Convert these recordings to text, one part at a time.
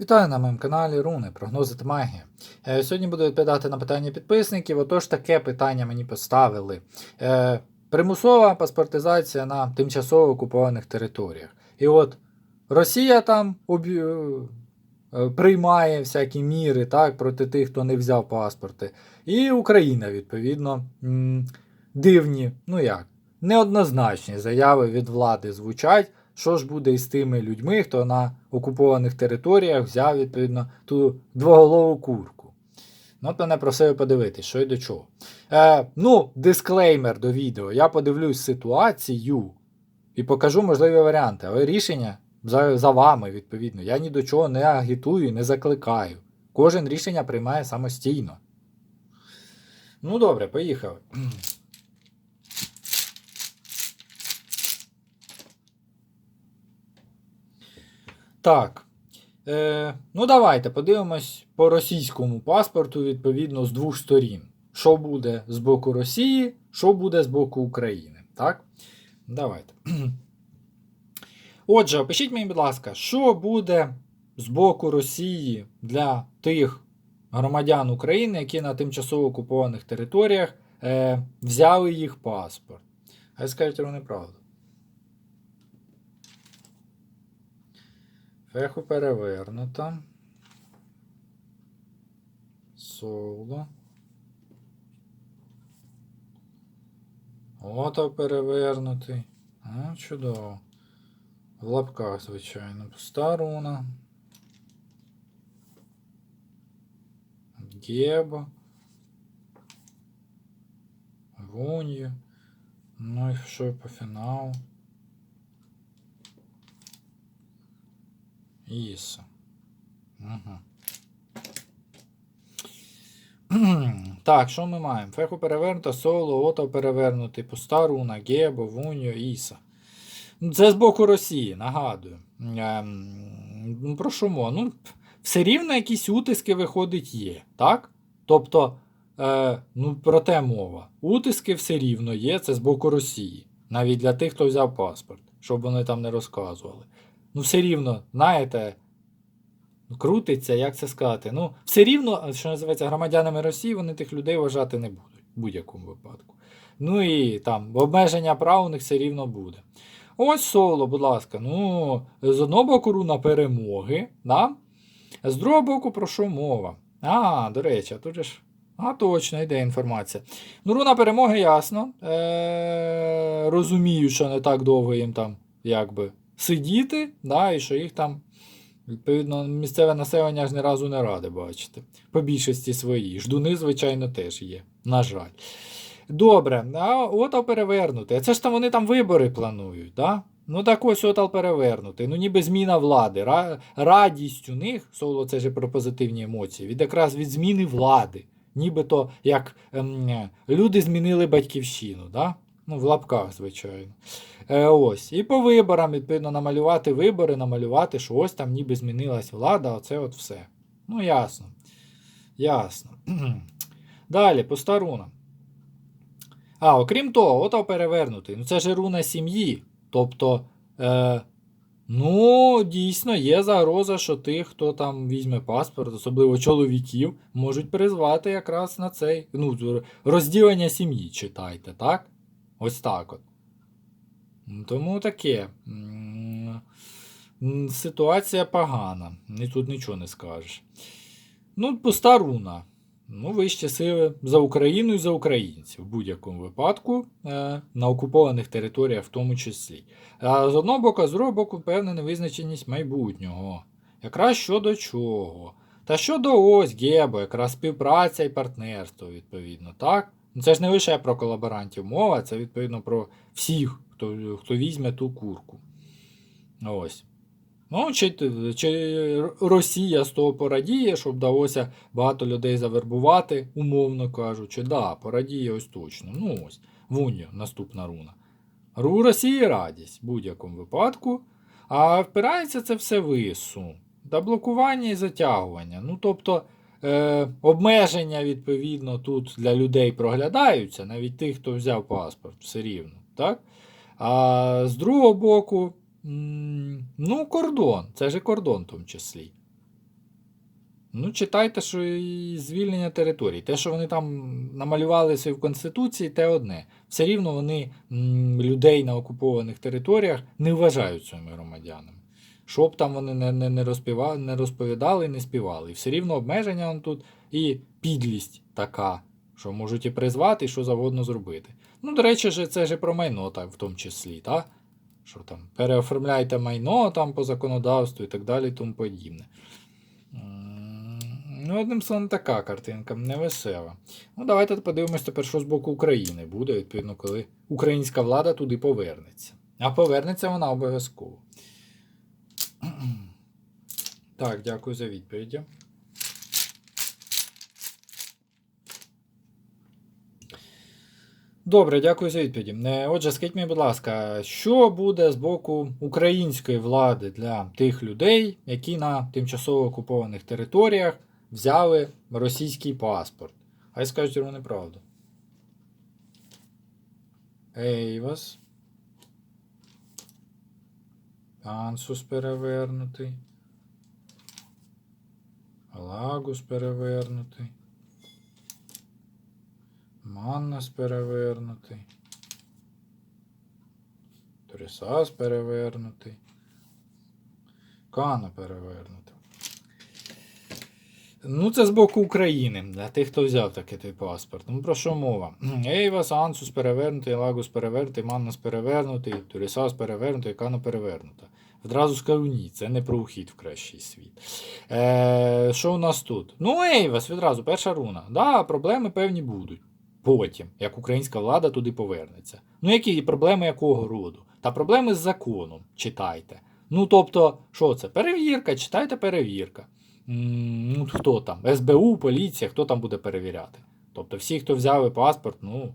Вітаю на моєму каналі Руни, прогнози та магія. Е, Сьогодні буду відповідати на питання підписників. Отож, таке питання мені поставили. Е, примусова паспортизація на тимчасово окупованих територіях. І от Росія там обі... е, приймає всякі міри так, проти тих, хто не взяв паспорти. І Україна, відповідно, дивні, ну як, неоднозначні заяви від влади звучать. Що ж буде із тими людьми, хто на окупованих територіях взяв, відповідно, ту двоголову курку? Ну, от мене просили подивитись, що й до чого. Е, ну, дисклеймер до відео. Я подивлюсь ситуацію і покажу можливі варіанти. Але рішення за, за вами, відповідно. Я ні до чого не агітую, не закликаю. Кожен рішення приймає самостійно. Ну, добре, поїхали. Так. Е, ну, давайте подивимось по російському паспорту, відповідно, з двох сторін. Що буде з боку Росії, що буде з боку України. Так? Давайте. Отже, опишіть мені, будь ласка, що буде з боку Росії для тих громадян України, які на тимчасово окупованих територіях е, взяли їх паспорт. Хай скажуть вони правду. Феху перевернута. Соло. Ото перевернутий. А, чудово. В лапках, звичайно. Пуста руна. Геба. Вунью. Ну і що по фіналу? Іса. Угу. так, що ми маємо? Феху перевернута, соло, ото перевернутий, пуста руна, Гебо, Вуньо, Іса. Ну, Це з боку Росії, нагадую. Ем, ну, про що мо? Ну, все рівно якісь утиски виходить є, так? Тобто, е, ну, про те мова. Утиски все рівно є, це з боку Росії. Навіть для тих, хто взяв паспорт, щоб вони там не розказували. Ну, все рівно, знаєте, крутиться, як це сказати. Ну, все рівно, що називається, громадянами Росії, вони тих людей вважати не будуть в будь-якому випадку. Ну і там обмеження прав у них все рівно буде. Ось соло, будь ласка. Ну, з одного боку руна перемоги, да? з другого боку, про що мова? А, до речі, тут ж. А, точно, йде інформація. Ну, руна перемоги, ясно. Е- Розумію, що не так довго їм там, якби сидіти, да, і що їх там, відповідно, місцеве населення ж ні разу не раде бачити. По більшості своїй. Ждуни, звичайно, теж є. На жаль. Добре, а отал перевернути. А це ж там вони там вибори планують, да? Ну так ось отал перевернути. Ну ніби зміна влади. Радість у них, соло це ж про позитивні емоції, від якраз від зміни влади. Нібито як ем, люди змінили батьківщину, да? Ну, в лапках, звичайно. Е, ось. І по виборам, відповідно, намалювати вибори, намалювати, що ось там ніби змінилась влада, оце от все. Ну, ясно. Ясно. Далі, пуста руна. А, окрім того, ото перевернутий. Ну, це ж руна сім'ї. Тобто, е, ну, дійсно, є загроза, що тих, хто там візьме паспорт, особливо чоловіків, можуть призвати якраз на цей ну, розділення сім'ї, читайте, так? Ось так от. Тому таке. Ситуація погана. І тут нічого не скажеш. Ну, пуста руна. Ну, вищі сили за Україну і за українців в будь-якому випадку, е, на окупованих територіях в тому числі. А з одного боку, а з другого боку, певна невизначеність майбутнього. Якраз щодо чого. Та щодо ось Гебо, якраз співпраця і партнерство, відповідно, так? Ну, Це ж не лише про колаборантів мова, це відповідно про всіх, хто, хто візьме ту курку. Ось. Ну, чи, чи Росія з того порадіє, що вдалося багато людей завербувати, умовно кажучи, да, порадіє ось точно. Ну ось, Вуньо, наступна руна. Ру Росії радість в будь-якому випадку. А впирається це все в ІСУ. Та блокування і затягування. Ну, тобто, е, обмеження, відповідно, тут для людей проглядаються, навіть тих, хто взяв паспорт, все рівно. так? А з другого боку, ну, кордон, це ж кордон в тому числі. Ну, читайте, що і звільнення територій. Те, що вони там намалювалися в Конституції, те одне. Все рівно вони людей на окупованих територіях не вважають своїми громадянами. Щоб там вони не, не, не, розпівали, не розповідали, не співали. І все рівно обмеження он тут і підлість така, що можуть і призвати, і що завгодно зробити. Ну, до речі, це ж про майно, так, в тому числі, так? Що там, переоформляйте майно там по законодавству і так далі, і тому подібне. Ну, одним словом, така картинка, невесела. Ну, давайте подивимось тепер, що з боку України буде, відповідно, коли українська влада туди повернеться. А повернеться вона обов'язково. Так, дякую за відповіді. Добре, дякую за відповіді. Е, Отже, скажіть мені, будь ласка, що буде з боку української влади для тих людей, які на тимчасово окупованих територіях взяли російський паспорт? Хай скажуть йому неправду. Ейвас. Ансус перевернутий. Лагус перевернутий. Маннас перевернутий. Трисас перевернутий. Кана перевернутий. Ну, це з боку України, для тих, хто взяв такий той паспорт. Ну, про що мова? Ейвас, Ансус перевернутий, Лагус перевернутий, Маннас перевернутий, Турісас перевернутий, Кана перевернута. Одразу скажу ні, це не про ухід в кращий світ. Е, що у нас тут? Ну, Ейвас, відразу, перша руна. Да, проблеми певні будуть. Потім, як українська влада туди повернеться. Ну, які проблеми якого роду? Та проблеми з законом читайте. Ну, тобто, що це? Перевірка, читайте перевірка. Ну, хто там? СБУ, поліція, хто там буде перевіряти? Тобто, всі, хто взяли паспорт, ну,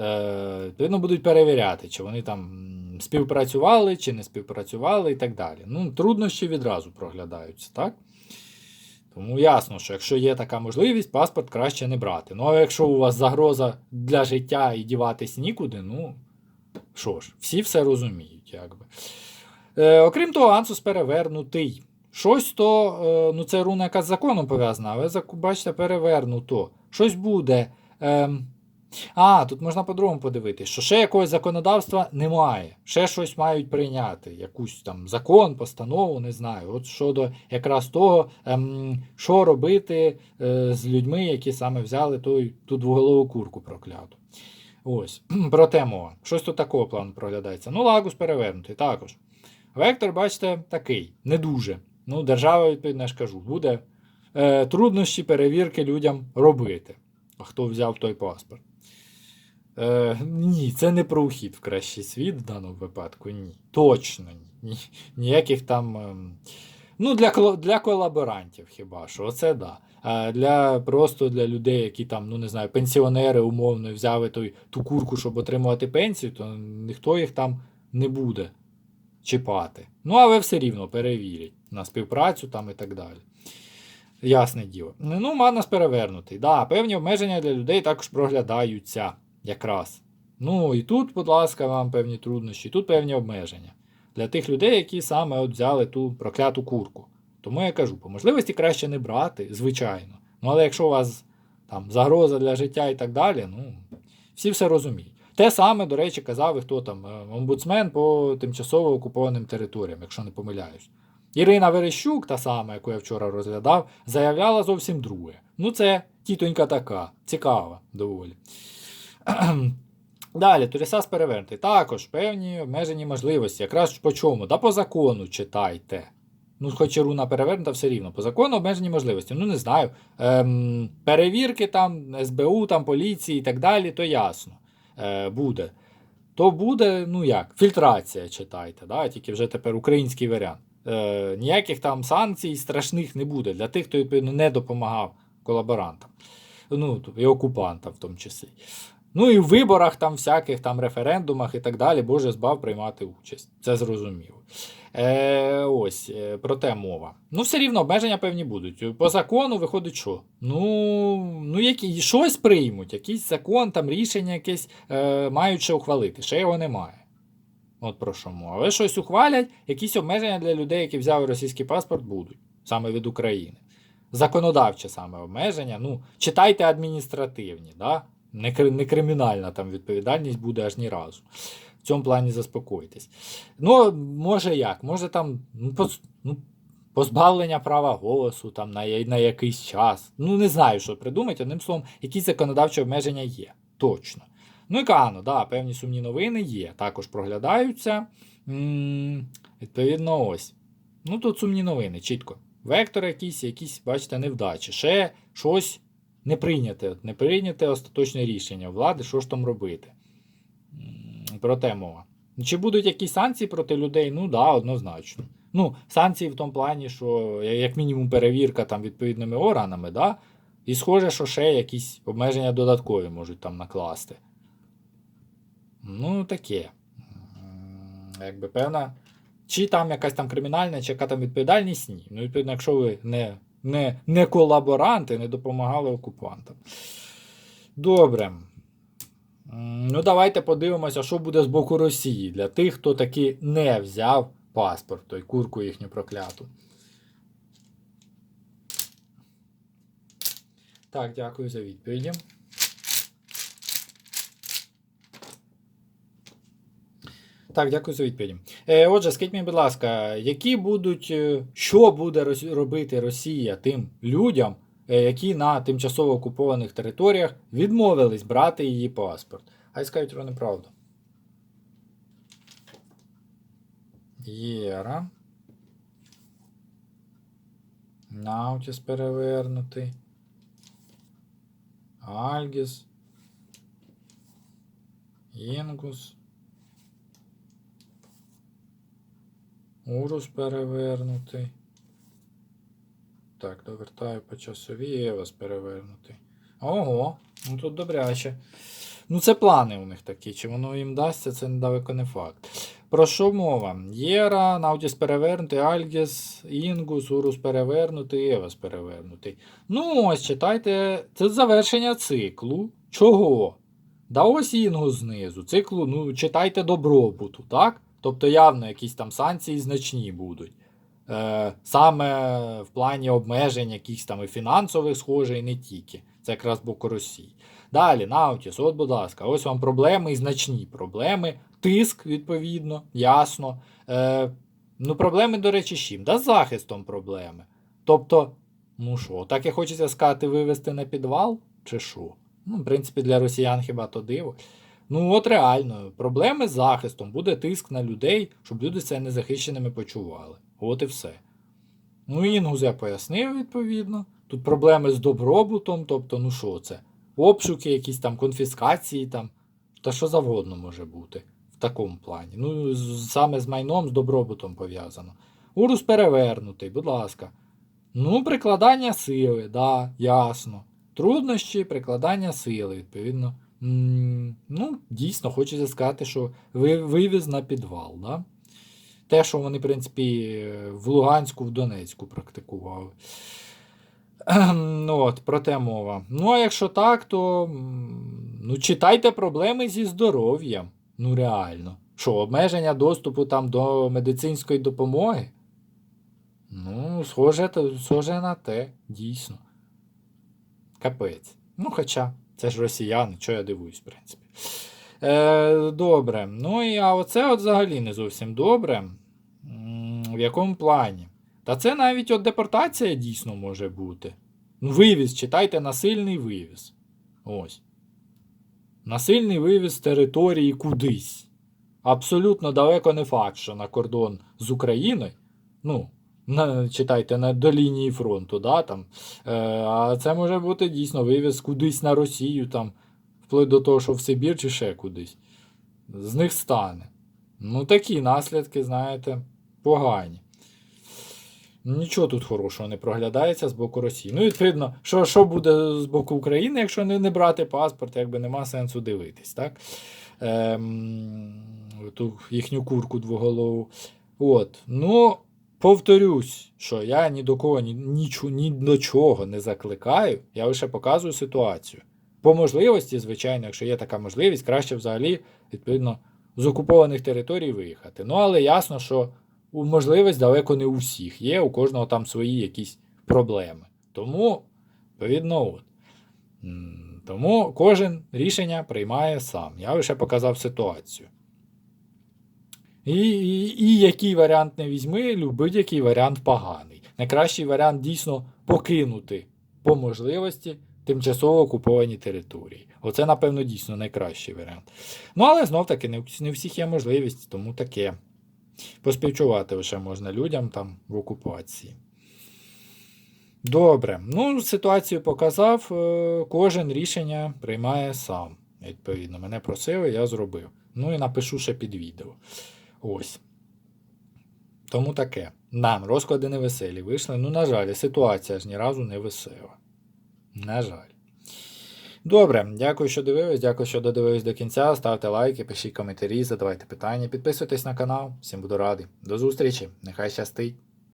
е, відповідно, будуть перевіряти, чи вони там співпрацювали, чи не співпрацювали і так далі. Ну, труднощі відразу проглядаються, так? Тому ясно, що якщо є така можливість, паспорт краще не брати. Ну а якщо у вас загроза для життя і діватись нікуди, ну що ж, всі все розуміють, якби. Е, окрім того, ансус перевернутий. Щось то, е, ну це руна яка з законом пов'язана, але бачите, перевернуто. Щось буде. Ем, а, тут можна по-другому подивитися, що ще якогось законодавства немає. Ще щось мають прийняти. Якусь там закон, постанову, не знаю. От щодо якраз того, ем, що робити е, з людьми, які саме взяли той, ту двоголову курку прокляту. Ось, про те мова. Щось тут такого плану проглядається. Ну, лагус перевернутий також. Вектор, бачите, такий, не дуже. Ну, держава, відповідно, я ж кажу, буде е, труднощі перевірки людям робити. А хто взяв той паспорт? Е, ні, це не про ухід в кращий світ в даному випадку. Ні. Точно ні. ні. Ніяких там. ем, Ну, для, для колаборантів хіба що, оце да. А для просто для людей, які там, ну не знаю, пенсіонери умовно взяли той, ту курку, щоб отримувати пенсію, то ніхто їх там не буде чіпати. Ну, але все рівно перевірять на співпрацю там і так далі. Ясне діло. Ну, манас перевернутий. Да, певні обмеження для людей також проглядаються якраз. Ну і тут, будь ласка, вам певні труднощі, тут певні обмеження. Для тих людей, які саме от взяли ту прокляту курку. Тому я кажу, по можливості краще не брати, звичайно. Ну, але якщо у вас там загроза для життя і так далі, ну, всі все розуміють. Те саме, до речі, казав і хто там, е, омбудсмен по тимчасово окупованим територіям, якщо не помиляюсь. Ірина Верещук, та сама, яку я вчора розглядав, заявляла зовсім друге. Ну, це тітонька така, цікава доволі. Далі, Турісас перевернутий. Також певні обмежені можливості. Якраз по чому? Да по закону читайте. Ну, хоч і руна перевернута, все рівно. По закону обмежені можливості. Ну, не знаю. Ем, перевірки там, СБУ, там, поліції і так далі, то ясно. Е, буде. То буде, ну як, фільтрація читайте, да? тільки вже тепер український варіант. Е, ніяких там санкцій страшних не буде для тих, хто відповідно не допомагав колаборантам. Ну, тобто і окупантам в тому числі. Ну і в виборах, там, всяких там референдумах і так далі, Боже збав приймати участь. Це зрозуміло. Е, ось, е, про те мова. Ну, все рівно обмеження певні будуть. По закону виходить, що? Ну, ну які, щось приймуть, якийсь закон, там рішення якесь е, мають ще ухвалити. Ще його немає. От про що мова. Але щось ухвалять, якісь обмеження для людей, які взяли російський паспорт, будуть саме від України. законодавче саме обмеження. Ну, читайте адміністративні, да? не, не кримінальна там відповідальність буде аж ні разу. В цьому плані заспокойтесь. Ну, може як? Може там ну, пос- ну, позбавлення права голосу там, на, на якийсь час. Ну, не знаю, що придумати. Одним словом, якісь законодавчі обмеження є. Точно. Ну і Кано, да, певні сумні новини є. Також проглядаються. відповідно, ось. Ну, тут сумні новини, чітко. Вектор якийсь, якісь, бачите, невдачі. Ще щось не прийняте. Не прийняте остаточне рішення влади, що ж там робити. Про мова. Чи будуть якісь санкції проти людей? Ну да, однозначно. Ну, санкції в тому плані, що як мінімум перевірка там відповідними органами, да? і схоже, що ще якісь обмеження додаткові можуть там накласти. Ну, таке. Якби певна. Чи там якась там кримінальна, чи яка там відповідальність? Ні. Ну, відповідно, якщо ви не, не, не колаборанти, не допомагали окупантам. Добре. Ну, давайте подивимося, що буде з боку Росії для тих, хто таки не взяв паспорт, той курку їхню прокляту. Так, дякую за відповіді. Так, дякую за відповіді. Е, отже, скажіть мені, будь ласка, які будуть, е, що буде робити Росія тим людям, е, які на тимчасово окупованих територіях відмовились брати її паспорт? Хай скажуть вони правду. Єра. Наутіс перевернутий. Альгіс. Інгус. Урус перевернутий. Так, довертаю по часовій, Евас перевернутий. Ого, ну тут добряче. Ну, це плани у них такі. Чи воно їм дасться, це далеко не факт. Про що мова? Єра, Наутіс перевернутий, Альгіс, Інгус, Урус перевернутий, Евас перевернутий. Ну, ось читайте, це завершення циклу. Чого? Да ось Інгус знизу. Циклу, ну, читайте добробуту, так? Тобто явно якісь там санкції значні будуть. Е, саме в плані обмежень якихось там і фінансових, схоже, і не тільки. Це якраз боку Росії. Далі, Наутіс, от, будь ласка, ось вам проблеми і значні проблеми. Тиск, відповідно, ясно. Е, ну, проблеми, до речі, з чим? Да з захистом проблеми. Тобто, ну що, так і хочеться сказати, вивести на підвал, чи що? Ну, в принципі, для росіян хіба то диво. Ну, от реально, проблеми з захистом, буде тиск на людей, щоб люди себе незахищеними почували. От і все. Ну, Інгуз я пояснив, відповідно. Тут проблеми з добробутом, тобто, ну що це? Обшуки, якісь там конфіскації, там, та що завгодно може бути в такому плані. Ну, саме з майном, з добробутом пов'язано. Урус перевернутий, будь ласка. Ну, прикладання сили, да, ясно. Труднощі, прикладання сили, відповідно. Ну, дійсно, хочеться сказати, що вивіз на підвал, да? Те, що вони, в принципі, в Луганську, в Донецьку практикували. Ну, от, про те мова. Ну, а якщо так, то ну, читайте проблеми зі здоров'ям. Ну, реально. Що, обмеження доступу там до медицинської допомоги? Ну, схоже, схоже на те, дійсно. Капець. Ну, хоча, це ж росіяни, чого я дивуюсь, в принципі. Е, добре. Ну і а оце от взагалі не зовсім добре. В якому плані? Та це навіть от депортація дійсно може бути. Ну, вивіз, читайте насильний вивіз. Ось. Насильний вивіз території кудись. Абсолютно далеко не факт, що на кордон з Україною. Ну, на, читайте на, до лінії фронту, да, там. Е, а це може бути дійсно вивіз кудись на Росію, там, вплоть до того, що в Сибір чи ще кудись. З них стане. Ну, такі наслідки, знаєте, погані. Нічого тут хорошого не проглядається з боку Росії. Ну, відповідно, що, що буде з боку України, якщо не, не брати паспорт, якби нема сенсу дивитись, так? Ем, ту їхню курку двоголову. От. Ну, повторюсь, що я ні до кого, ні, нічу, ні до чого не закликаю, я лише показую ситуацію. По можливості, звичайно, якщо є така можливість, краще взагалі, відповідно, з окупованих територій виїхати. Ну, але ясно, що можливість далеко не у всіх є, у кожного там свої якісь проблеми. Тому, відповідно, от. Тому кожен рішення приймає сам. Я лише показав ситуацію. І, і, і який варіант не візьми, будь-який варіант поганий. Найкращий варіант дійсно покинути по можливості тимчасово окуповані території. Оце, напевно, дійсно найкращий варіант. Ну, але знов таки, не, не всіх є можливість, тому таке. Поспівчувати лише можна людям там в окупації. Добре. Ну, ситуацію показав. е, Кожен рішення приймає сам. Відповідно, мене просили, я зробив. Ну і напишу ще під відео. Ось. Тому таке. Нам розклади не веселі вийшли. Ну, на жаль, ситуація ж ні разу не весела. На жаль. Добре, дякую, що дивились. Дякую, що додивились до кінця. Ставте лайки, пишіть коментарі, задавайте питання, підписуйтесь на канал. Всім буду радий. До зустрічі. Нехай щастить.